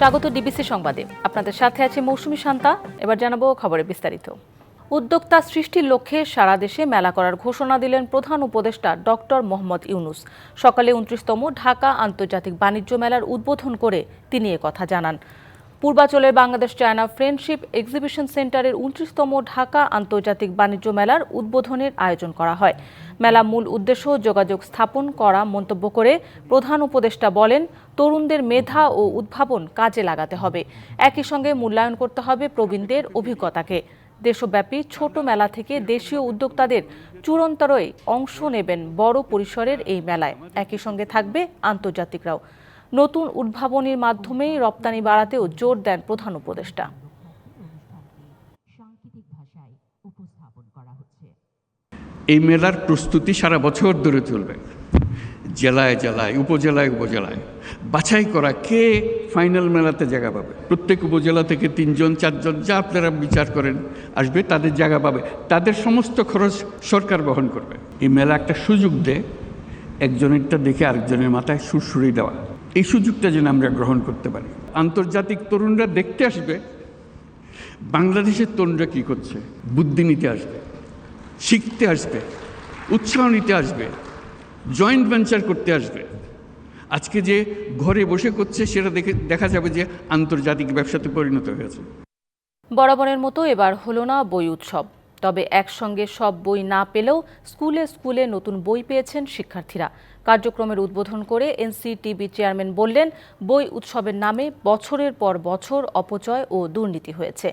স্বাগত ডিবিসি সংবাদে। আপনাদের সাথে আছে মৌসুমি শান্তা। এবার জানাব খবরে বিস্তারিত। উদ্যোক্তা সৃষ্টির লক্ষ্যে সারা দেশে মেলা করার ঘোষণা দিলেন প্রধান উপদেষ্টা ডক্টর মোহাম্মদ ইউনুস। সকালে উনত্রিশতম ঢাকা আন্তর্জাতিক বাণিজ্য মেলার উদ্বোধন করে তিনি কথা জানান। পূর্বাচলের বাংলাদেশ চায়না ফ্রেন্ডশিপ এক্সিবিশন সেন্টারের উনত্রিশতম ঢাকা আন্তর্জাতিক বাণিজ্য মেলার উদ্বোধনের আয়োজন করা হয়। মেলা মূল উদ্দেশ্য যোগাযোগ স্থাপন করা মন্তব্য করে প্রধান উপদেষ্টা বলেন, তরুণদের মেধা ও উদ্ভাবন কাজে লাগাতে হবে। একই সঙ্গে মূল্যায়ন করতে হবে প্রবীণদের অভিজ্ঞতাকে। দেশব্যাপী ছোট মেলা থেকে দেশীয় উদ্যোক্তাদের চূড়ান্তরই অংশ নেবেন বড় পরিসরের এই মেলায়। একই সঙ্গে থাকবে আন্তর্জাতিকরাও। নতুন উদ্ভাবনীর মাধ্যমেই রপ্তানি বাড়াতেও জোর দেন প্রধান উপদেষ্টা। সাংকেতিক ভাষায় উপস্থাপন করা হচ্ছে। এই মেলার প্রস্তুতি সারা বছর ধরে চলবে। জেলায় জেলায় উপজেলায় উপজেলায়। বাছাই করা কে ফাইনাল মেলাতে জায়গা পাবে? প্রত্যেক উপজেলা থেকে তিনজন চারজন যা আপনারা বিচার করেন আসবে তাদের জায়গা পাবে। তাদের সমস্ত খরচ সরকার বহন করবে। এই মেলা একটা সুযোগ দেয় একজনেরটা দেখে আরেকজনের মাথায় সুরসুরি দেওয়া। এই সুযোগটা যেন আমরা গ্রহণ করতে পারি। আন্তর্জাতিক তরুণরা দেখতে আসবে, বাংলাদেশের তরুণরা কী করছে, বুদ্ধি নিতে আসবে, শিখতে আসবে, উৎসাহ নিতে আসবে জয়েন্ট ভেঞ্চার করতে আসবে। আজকে যে ঘরে বসে করছে, সেটা দেখে দেখা যাবে যে আন্তর্জাতিক ব্যবসাতে পরিণত হয়েছে। বরাবরের মতো এবার হলো না বই উৎসব। তবে একসঙ্গে সব বই না পেলেও স্কুলে স্কুলে নতুন বই পেয়েছেন শিক্ষার্থীরা। কার্যক্রমের উদ্বোধন করে এনসিটিবি চেয়ারম্যান বললেন, বই উৎসবের নামে বছরের পর বছর অপচয় ও দুর্নীতি হয়েছে।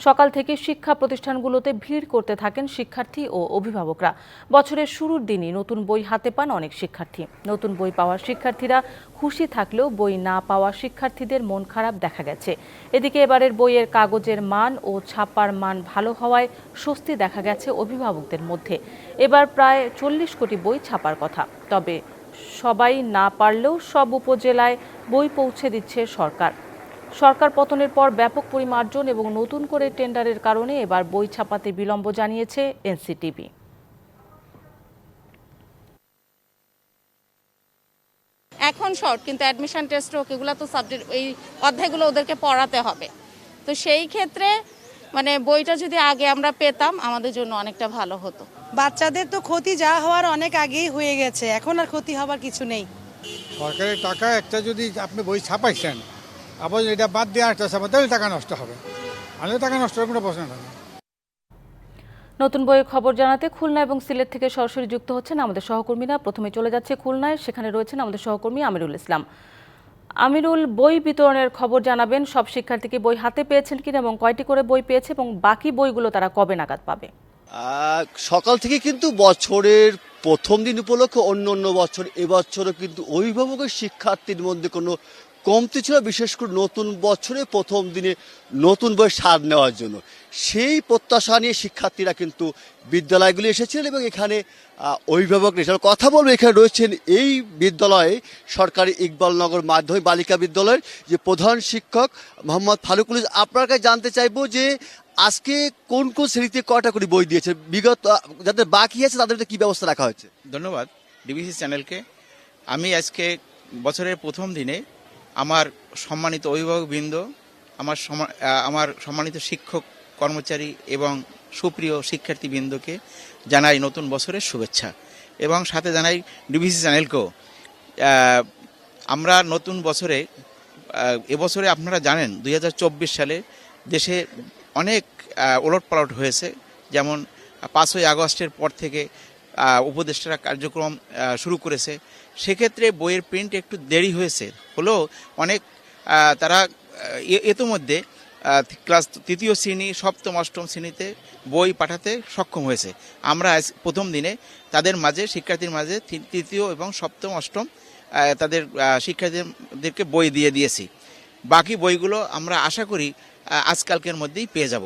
সকাল থেকে শিক্ষা প্রতিষ্ঠানগুলোতে ভিড় করতে থাকেন শিক্ষার্থী ও অভিভাবকরা। বছরের শুরুর দিনই নতুন বই হাতে পান অনেক শিক্ষার্থী। নতুন বই পাওয়া শিক্ষার্থীরা খুশি থাকলেও বই না পাওয়া শিক্ষার্থীদের মন খারাপ দেখা গেছে। এদিকে এবারের বইয়ের কাগজের মান ও ছাপার মান ভালো হওয়ায় স্বস্তি দেখা গেছে অভিভাবকদের মধ্যে। এবার প্রায় চল্লিশ কোটি বই ছাপার কথা। তবে সবাই না পারলেও সব উপজেলায় বই পৌঁছে দিচ্ছে সরকার। সরকার পতনের পর ব্যাপক পরিমার্জন এবং নতুন করে টেন্ডারের কারণে এবার বই ছাপাতে বিলম্ব জানিয়েছে এনসিটিভি। এখন শর্ট, কিন্তু অ্যাডমিশন টেস্ট হোক, এগুলো তো সাবজেক্ট এই অধ্যায়গুলো ওদেরকে পড়াতে হবে। তো সেই ক্ষেত্রে মানে বইটা যদি আগে আমরা পেতাম আমাদের জন্য অনেকটা ভালো হতো। বাচ্চাদের তো ক্ষতি যা হওয়ার অনেক আগেই হয়ে গেছে এখন আর ক্ষতি হবার কিছু নেই। সরকারের টাকা একটা যদি আপনি বই ছাপাইছেন আবার এটা বাদ দিয়ে একটা ছাপা তাহলে টাকা নষ্ট হবে। আনলে টাকা নষ্ট হওয়ার কোনো প্রশ্ন না নতুন বইয়ের খবর জানাতে খুলনা এবং সিলেট থেকে সরাসরি যুক্ত হচ্ছেন আমাদের সহকর্মীরা। প্রথমে চলে যাচ্ছে খুলনায় সেখানে রয়েছেন আমাদের সহকর্মী আমিরুল ইসলাম। আমিরুল বই বিতরণের খবর জানাবেন। সব শিক্ষার্থীকে বই হাতে পেয়েছেন কিনা এবং কয়টি করে বই পেয়েছে এবং বাকি বইগুলো তারা কবে নাগাদ পাবে? সকাল থেকে কিন্তু বছরের প্রথম দিন উপলক্ষে অন্য অন্য বছর, এবছরও কিন্তু অভিভাবকের শিক্ষার্থীর মধ্যে কোনো কমতি ছিল বিশেষ করে নতুন বছরে প্রথম দিনে নতুন বই স্বাদ নেওয়ার জন্য। সেই প্রত্যাশা নিয়ে শিক্ষার্থীরা কিন্তু বিদ্যালয়গুলি এসেছিলেন এবং এখানে অভিভাবক হিসাবে কথা বলব। এখানে রয়েছেন এই বিদ্যালয়ে সরকারি ইকবালনগর মাধ্যমিক বালিকা বিদ্যালয়ের যে প্রধান শিক্ষক মোহাম্মদ ফারুকুল। আপনার কাছে জানতে চাইব যে আজকে কোন কোন শ্রেণীতে কটা করে বই দিয়েছে বিগত যাদের বাকি আছে তাদের কি ব্যবস্থা রাখা হয়েছে? ধন্যবাদ। ডিবিসি চ্যানেলকে আমি আজকে বছরের প্রথম দিনে আমার সম্মানিত অভিভাবকবৃন্দ, আমার আমার সম্মানিত শিক্ষক কর্মচারী এবং সুপ্রিয় শিক্ষার্থীবৃন্দকে জানাই নতুন বছরের শুভেচ্ছা। এবং সাথে জানাই ডিবিসি চ্যানেলকেও। আমরা নতুন বছরে এবছরে আপনারা জানেন দু হাজার চব্বিশ সালে দেশে অনেক ওলট পালট হয়েছে। যেমন, পাঁচই আগস্টের পর থেকে উপদেষ্টারা কার্যক্রম শুরু করেছে। সেক্ষেত্রে বইয়ের প্রিন্ট একটু দেরি হয়েছে। হলেও অনেক তারা ইতোমধ্যে ক্লাস তৃতীয় শ্রেণি, সপ্তম, অষ্টম শ্রেণীতে বই পাঠাতে সক্ষম হয়েছে। আমরা আজ প্রথম দিনে তাদের মাঝে, শিক্ষার্থীর মাঝে তৃতীয় এবং সপ্তম, অষ্টম তাদের শিক্ষার্থীদেরকে বই দিয়ে দিয়েছি। বাকি বইগুলো আমরা আশা করি আজকালকের মধ্যেই পেয়ে যাব।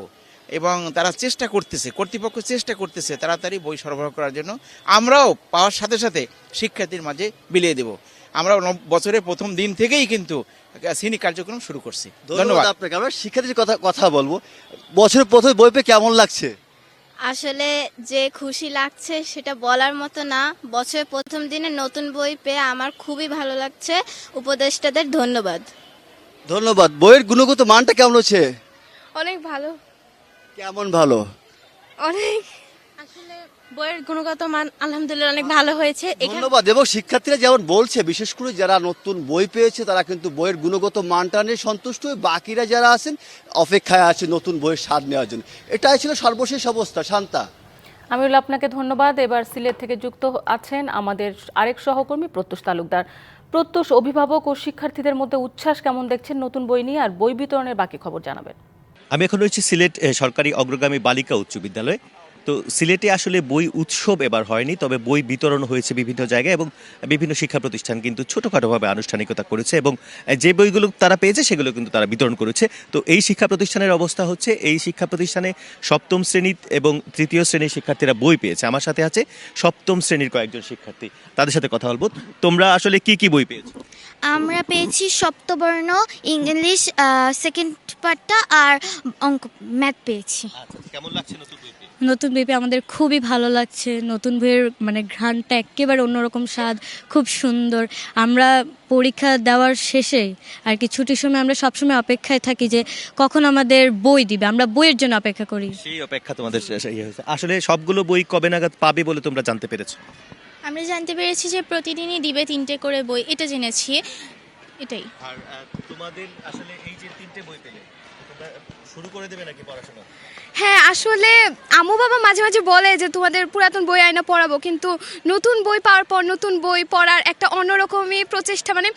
এবং তারা চেষ্টা করতেছে কর্তৃপক্ষ চেষ্টা করতেছে তাড়াতাড়ি বই সরবরাহ করার জন্য। আমরাও পাওয়ার সাথে সাথে শিক্ষার্থীর মাঝে বিলিয়ে দেব। আমরা বছরের প্রথম দিন থেকেই কিন্তু শ্রেণি কার্যক্রম শুরু করছি। ধন্যবাদ ধন্যবাদ। আপনাকে। আমরা শিক্ষার্থীর কথা কথা বলব। বছরের প্রথম বই পেয়ে কেমন লাগছে? আসলে যে খুশি লাগছে সেটা বলার মতো না। বছরের প্রথম দিনে নতুন বই পেয়ে আমার খুবই ভালো লাগছে। উপদেষ্টাদের ধন্যবাদ। ধন্যবাদ। বইয়ের গুণগত মানটা কেমন হচ্ছে? অনেক ভালো। কেমন ভালো? অনেক। আসলে বইয়ের গুণগত মান আলহামদুলিল্লাহ অনেক ভালো হয়েছে। ধন্যবাদ। এবং শিক্ষার্থীরা যেমন বলছে বিশেষ করে যারা নতুন বই পেয়েছে তারা কিন্তু বইয়ের গুণগত মানটা নিয়ে সন্তুষ্ট হয়ে বাকিরা যারা আছেন অপেক্ষায় আছে নতুন বইয়ের স্বাদ নেওয়ার জন্য। এটাই ছিল সর্বশেষ অবস্থা। শান্তা? আমিরুল আপনাকে ধন্যবাদ। এবার সিলেট থেকে যুক্ত আছেন আমাদের আরেক সহকর্মী প্রত্যুষ তালুকদার। প্রত্যুষ অভিভাবক ও শিক্ষার্থীদের মধ্যে উচ্ছ্বাস কেমন দেখছেন নতুন বই নিয়ে আর বই বিতরণের বাকি খবর জানাবেন। আমি এখন রয়েছি সিলেট সরকারি অগ্রগামী বালিকা উচ্চ বিদ্যালয়ে। তো সিলেটে আসলে বই উৎসব এবার হয়নি, তবে বই বিতরণ হয়েছে বিভিন্ন জায়গায় এবং বিভিন্ন শিক্ষা প্রতিষ্ঠান কিন্তু ছোটোখাটোভাবে আনুষ্ঠানিকতা করেছে এবং যে বইগুলো তারা পেয়েছে সেগুলো কিন্তু তারা বিতরণ করেছে। তো এই শিক্ষা প্রতিষ্ঠানের অবস্থা হচ্ছে, এই শিক্ষা প্রতিষ্ঠানে সপ্তম শ্রেণি এবং তৃতীয় শ্রেণির শিক্ষার্থীরা বই পেয়েছে। আমার সাথে আছে সপ্তম শ্রেণির কয়েকজন শিক্ষার্থী, তাদের সাথে কথা বলব। তোমরা আসলে কি কি বই পেয়েছ? আমরা পেয়েছি সপ্তবর্ণ, ইংলিশ সেকেন্ড পার্টটা আর অঙ্ক ম্যাথ পেয়েছি। আচ্ছা কেমন লাগছে নতুন নতুন বই পেয়ে আমাদের খুবই ভালো লাগছে। নতুন বইয়ের মানে ঘ্রাণটা একেবারে অন্যরকম স্বাদ খুব সুন্দর। আমরা পরীক্ষা দেওয়ার শেষে আর কি ছুটির সময় আমরা সবসময় অপেক্ষায় থাকি যে কখন আমাদের বই দিবে। আমরা বইয়ের জন্য অপেক্ষা করি। সেই অপেক্ষা তোমাদের ইয়ে আসলে সবগুলো বই কবে নাগাদ পাবে বলে তোমরা জানতে পেরেছ? আমরা জানতে পেরেছি যে প্রতিদিনই দিবে তিনটে করে বই। এটা জেনেছি। এটাই। আর তোমাদের আসলে এই যে তিনটে বই পেলে শুরু করে দেবে নাকি পড়াশোনা? হ্যাঁ আসলে আমু বাবা মাঝে মাঝে বলে যে, তোমাদের পুরাতন বই আয়না পড়াবো। কিন্তু নতুন বই পাওয়ার পর নতুন বই পড়ার একটা অন্যরকমই প্রচেষ্টা মানে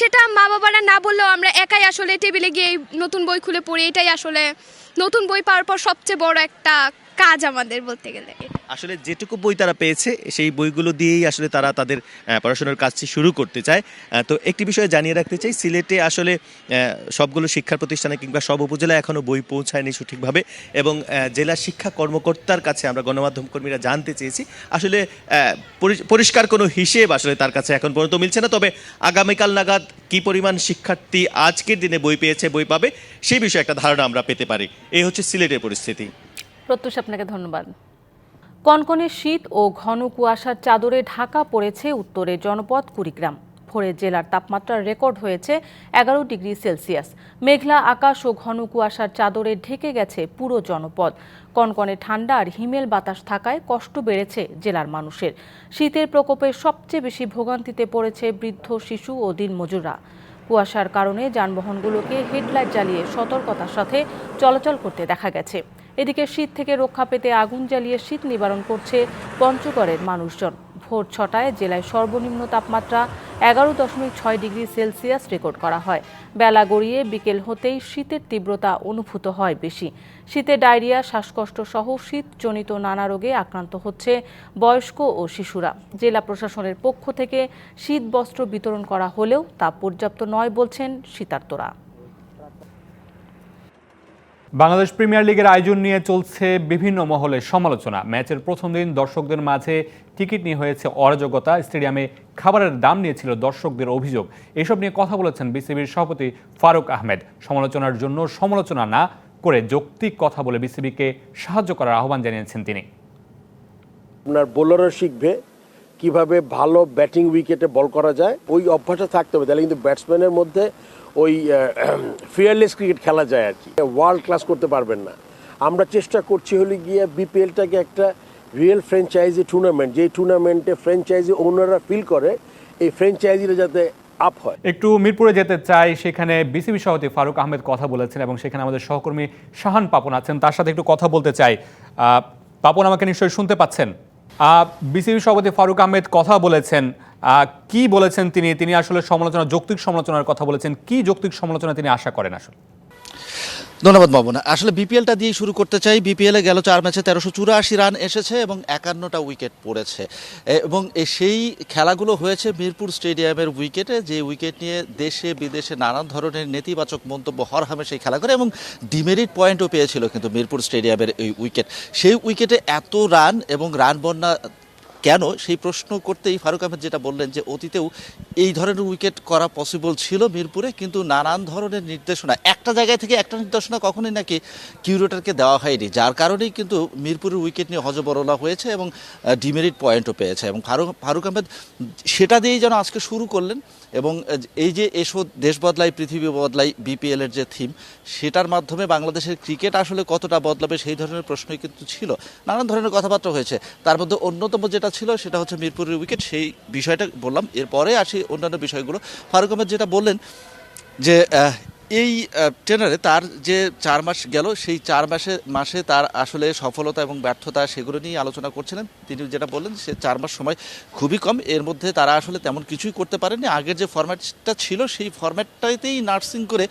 সেটা মা বাবারা না বললেও আমরা একাই আসলে টেবিলে গিয়ে নতুন বই খুলে পড়ি। এটাই আসলে নতুন বই পাওয়ার পর সবচেয়ে বড় একটা কাজ আমাদের বলতে গেলে। আসলে যেটুকু বই তারা পেয়েছে, সেই বইগুলো দিয়েই আসলে তারা তাদের পড়াশোনার কাজটি শুরু করতে চায়। তো একটি বিষয়ে জানিয়ে রাখতে চাই, সিলেটে আসলে সবগুলো শিক্ষা প্রতিষ্ঠানে কিংবা সব উপজেলায় এখনও বই পৌঁছায়নি সঠিকভাবে এবং জেলা শিক্ষা কর্মকর্তার কাছে আমরা গণমাধ্যম কর্মীরা জানতে চেয়েছি। আসলে পরি- পরিষ্কার কোনো হিসেব আসলে তার কাছে এখন পর্যন্ত মিলছে না, তবে আগামীকাল নাগাদ কি পরিমাণ শিক্ষার্থী আজকের দিনে বই পেয়েছে, বই পাবে, সেই বিষয়ে একটা ধারণা আমরা পেতে পারি। এই হচ্ছে সিলেটের পরিস্থিতি। প্রত্যুষ, আপনাকে ধন্যবাদ। কনকনে শীত ও ঘন কুয়াশার চাদরে ঢাকা পড়েছে উত্তরে জনপদ কুড়িগ্রাম। ভোরে জেলার তাপমাত্রা রেকর্ড হয়েছে এগারো ডিগ্রি সেলসিয়াস। মেঘলা আকাশ ও ঘন কুয়াশার চাদরে ঢেকে গেছে পুরো জনপদ। কনকনে ঠান্ডা আর হিমেল বাতাস থাকায় কষ্ট বেড়েছে জেলার মানুষের। শীতের প্রকোপে সবচেয়ে বেশি ভোগান্তিতে পড়েছে বৃদ্ধ, শিশু ও দিনমজুররা। কুয়াশার কারণে যানবাহনগুলোকে হেডলাইট জ্বালিয়ে সতর্কতার সাথে চলাচল করতে দেখা গেছে। এদিকে শীত থেকে রক্ষা পেতে আগুন জ্বালিয়ে শীত নিবারণ করছে পঞ্চগড়ের মানুষজন। ভোর ছটায় জেলায় সর্বনিম্ন তাপমাত্রা এগারো দশমিক ছয় ডিগ্রি সেলসিয়াস রেকর্ড করা হয়। বেলা গড়িয়ে বিকেল হতেই শীতের তীব্রতা অনুভূত হয় বেশি। শীতে ডায়রিয়া, শ্বাসকষ্ট সহ শীতজনিত নানা রোগে আক্রান্ত হচ্ছে বয়স্ক ও শিশুরা। জেলা প্রশাসনের পক্ষ থেকে শীত বস্ত্র বিতরণ করা হলেও তা পর্যাপ্ত নয় বলছেন শীতার্তরা বাংলাদেশ প্রিমিয়ার লিগের আয়োজন নিয়ে চলছে বিভিন্ন মহলে সমালোচনা। ম্যাচের প্রথম দিন দর্শকদের মাঝে টিকিট নিয়ে হয়েছে অরাজকতা। স্টেডিয়ামে খাবারের দাম নিয়েছিল দর্শকদের অভিযোগ। এসব নিয়ে কথা বলেছেন বিসিবির সভাপতি ফারুক আহমেদ। সমালোচনার জন্য সমালোচনা না করে যৌক্তিক কথা বলে বিসিবিকে সাহায্য করার আহ্বান জানিয়েছেন তিনি। আপনার বোলাররা শিখবে কীভাবে ভালো ব্যাটিং উইকেটে বল করা যায়, ওই অভ্যাসটা থাকতে হবে। তাহলে কিন্তু ব্যাটসম্যানের মধ্যে ওই ফিয়ারলেস ক্রিকেট খেলা যায় আর কি। ওয়ার্ল্ড ক্লাস করতে পারবেন না। আমরা চেষ্টা করছি হলে গিয়ে বিপিএলটাকে একটা রিয়েল ফ্র্যাঞ্চাইজি টুর্নামেন্ট যেই টুর্নামেন্টে ফ্র্যাঞ্চাইজি ওনাররা ফিল করে, এই ফ্র্যাঞ্চাইজিটা যাতে আপ হয়। একটু মিরপুরে যেতে চাই, সেখানে বিসিবি সভাপতি ফারুক আহমেদ কথা বলেছেন এবং সেখানে আমাদের সহকর্মী শাহান পাপন আছেন। তার সাথে একটু কথা বলতে চাই। পাপন, আমাকে নিশ্চয়ই শুনতে পাচ্ছেন? বিসিবি সভাপতি ফারুক আহমেদ কথা বলেছেন। কি বলেছেন তিনি? তিনি আসলে সমালোচনা, যৌক্তিক সমালোচনার কথা বলেছেন। কি যৌক্তিক সমালোচনা তিনি আশা করেন আসলে? ধন্যবাদ বাবুনা আসলে বিপিএলটা দিয়ে শুরু করতে চাই। বিপিএলে গেল চার ম্যাচে তেরোশো চুরাশি রান এসেছে এবং একান্নটা উইকেট পড়েছে। এবং সেই খেলাগুলো হয়েছে মিরপুর স্টেডিয়ামের উইকেটে। যে উইকেট নিয়ে দেশে বিদেশে নানান ধরনের নেতিবাচক মন্তব্য হরহামে সেই খেলা করে এবং ডিমেরিট পয়েন্টও পেয়েছিল কিন্তু মিরপুর স্টেডিয়ামের এই উইকেট। সেই উইকেটে এত রান এবং রান বন্যা কেন? সেই প্রশ্ন করতেই ফারুক আহমেদ যেটা বললেন যে অতীতেও এই ধরনের উইকেট করা পসিবল ছিল মিরপুরে, কিন্তু নানান ধরনের নির্দেশনা। একটা জায়গায় থেকে একটা নির্দেশনা কখনোই নাকি কিউরেটারকে দেওয়া হয়নি, যার কারণেই কিন্তু মিরপুরের উইকেট নিয়ে হজবরলা হয়েছে এবং ডিমেরিট পয়েন্টও পেয়েছে। এবং ফারুক ফারুক আহমেদ সেটা দিয়েই যেন আজকে শুরু করলেন এবং এই যে এসো দেশ বদলাই, পৃথিবী বদলাই বিপিএল এর যে থিম সেটার মাধ্যমে বাংলাদেশের ক্রিকেট আসলে কতটা বদলাবে সেই ধরনের প্রশ্নই কিন্তু ছিল। নানান ধরনের কথাবার্তা হয়েছে। তার মধ্যে অন্যতম যেটা ছিল সেটা হচ্ছে মিরপুরের উইকেট সেই বিষয়টা বললাম। এরপরে আসি অন্যান্য বিষয়গুলো। ফারুক আহমেদ যেটা বললেন যে এই ট্রেনারে তার যে চার মাস গেল, সেই চার মাসে মাসে তার আসলে সফলতা এবং ব্যর্থতা সেগুলো নিয়ে আলোচনা করছিলেন। তিনি যেটা বললেন, সে চার মাস সময় খুবই কম। এর মধ্যে তারা আসলে তেমন কিছুই করতে পারেনি আগের যে ফরম্যাটটা ছিল, সেই ফরম্যাটটাতেই নার্সিং করে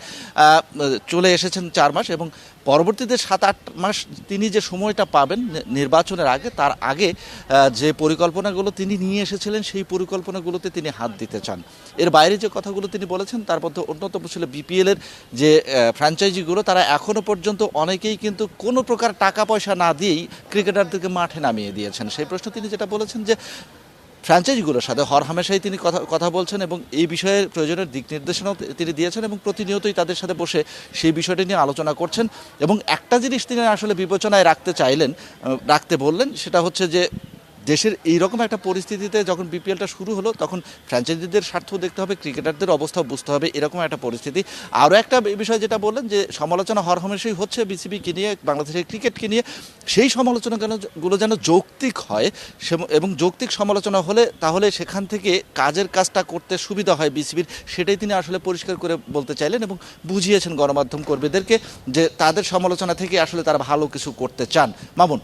চলে এসেছেন চার মাস এবং পরবর্তীতে সাত, আট মাস তিনি যে সময়টা পাবেন নির্বাচনের আগে, তার আগে যে পরিকল্পনাগুলো তিনি নিয়ে এসেছিলেন, সেই পরিকল্পনাগুলোতে তিনি হাত দিতে চান। এর বাইরে যে কথাগুলো তিনি বলেছেন, তার মধ্যে অন্যতম ছিল বিপিএল এর যে ফ্র্যাঞ্চাইজিগুলো তারা এখনও পর্যন্ত অনেকেই কিন্তু কোনো প্রকার টাকা পয়সা না দিয়েই ক্রিকেটারদেরকে মাঠে নামিয়ে দিয়েছেন। সেই প্রশ্ন তিনি যেটা বলেছেন যে ফ্র্যাঞ্চাইজিগুলোর সাথে হর হামেশাই তিনি কথা কথা বলছেন এবং এই বিষয়ে প্রয়োজনের দিক নির্দেশনাও তিনি দিয়েছেন এবং প্রতিনিয়তই তাদের সাথে বসে সেই বিষয়টি নিয়ে আলোচনা করছেন। এবং একটা জিনিস তিনি আসলে বিবেচনায় রাখতে চাইলেন রাখতে বললেন, সেটা হচ্ছে যে দেশের এইরকম একটা পরিস্থিতিতে যখন বিপিএলটা শুরু হলো, তখন ফ্র্যাঞ্চাইজিদের স্বার্থ দেখতে হবে ক্রিকেটারদের অবস্থাও বুঝতে হবে, এরকম একটা পরিস্থিতি। আরও একটা বিষয় যেটা বললেন যে, সমালোচনা হরহমেশই হচ্ছে বিসিবিকে নিয়ে, বাংলাদেশের ক্রিকেটকে নিয়ে, সেই সমালোচনা সমালোচনাগুলো যেন যৌক্তিক হয় এবং যৌক্তিক সমালোচনা হলে তাহলে সেখান থেকে কাজের কাজটা করতে সুবিধা হয় বিসিবির সেটাই তিনি আসলে পরিষ্কার করে বলতে চাইলেন এবং বুঝিয়েছেন গণমাধ্যম কর্মীদেরকে যে তাদের সমালোচনা থেকে আসলে তারা ভালো কিছু করতে চান। মামুন।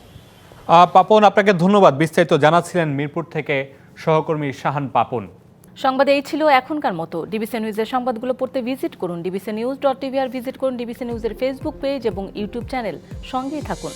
পাপন, আপনাকে ধন্যবাদ। বিস্তারিত জানাচ্ছিলেন মিরপুর থেকে সহকর্মী শাহান পাপন। সংবাদ এই ছিল এখনকার মতো। ডিবিসি নিউজের সংবাদগুলো পড়তে ভিজিট করুন। ডিবিসি নিউজ ডট টিভি আর ভিজিট করুন ডিবিসি নিউজের ফেসবুক পেজ এবং ইউটিউব চ্যানেল সঙ্গেই থাকুন।